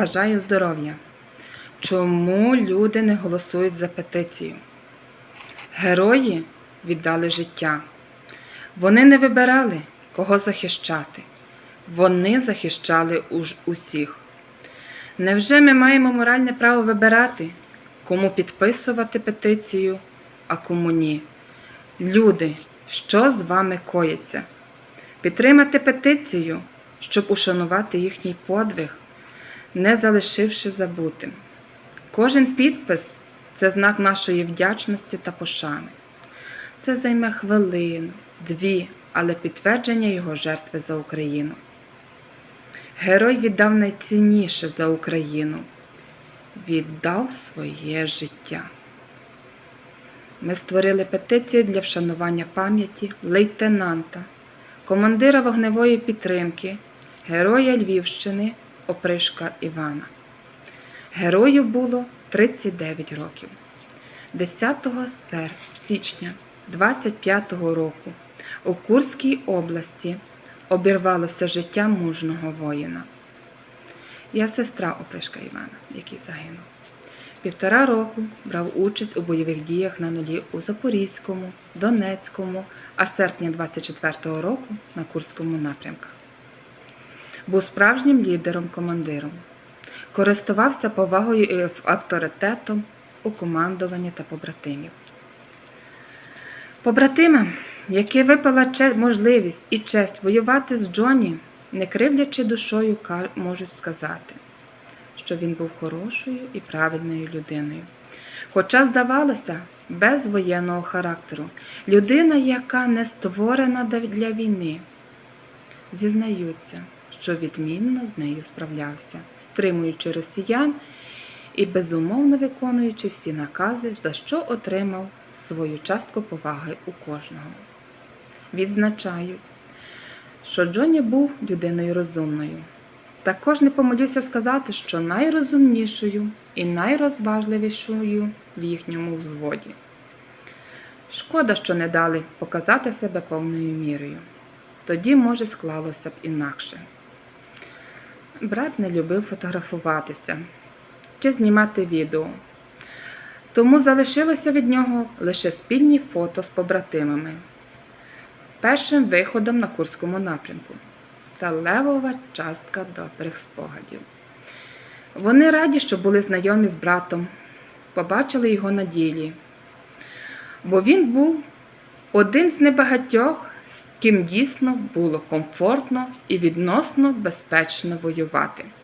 Бажаю здоров'я. Чому люди не голосують за петицію? Герої віддали життя. Вони не вибирали, кого захищати. Вони захищали усіх. Невже ми маємо моральне право вибирати, кому підписувати петицію, а кому ні? Люди, що з вами коїться? Підтримати петицію, щоб ушанувати їхній подвиг, не залишивши забутим. Кожен підпис це знак нашої вдячності та пошани. Це займе хвилину, дві, але підтвердження його жертви за Україну. Герой віддав найцінніше за Україну, віддав своє життя. Ми створили петицію для вшанування пам'яті лейтенанта, командира вогневої підтримки, героя Львівщини Опришка Івана. Герою було 39 років. 10 січня 25-го року у Курській області обірвалося життя мужного воїна. Я сестра Опришка Івана, який загинув. Півтора року брав участь у бойових діях на нулі у Запорізькому, Донецькому, а серпня 24-го року на Курському напрямках. Був справжнім лідером-командиром. Користувався повагою і авторитетом у командуванні та побратимів. Побратимам, які випала можливість і честь воювати з Джоні, не кривлячи душою, можуть сказати, що він був хорошою і правильною людиною. Хоча, здавалося, без воєнного характеру, людина, яка не створена для війни, зізнаються, що відмінно з нею справлявся, стримуючи росіян і безумовно виконуючи всі накази, за що отримав свою частку поваги у кожного. Відзначають, що Джоні був людиною розумною. Також не помилюся сказати, що найрозумнішою і найрозважливішою в їхньому взводі. Шкода, що не дали показати себе повною мірою. Тоді, може, склалося б інакше. Брат не любив фотографуватися чи знімати відео. Тому залишилося від нього лише спільні фото з побратимами. Першим виходом на Курському напрямку та левова частка добрих спогадів. Вони раді, що були знайомі з братом, побачили його на ділі, бо він був один з небагатьох, ким дійсно було комфортно і відносно безпечно воювати.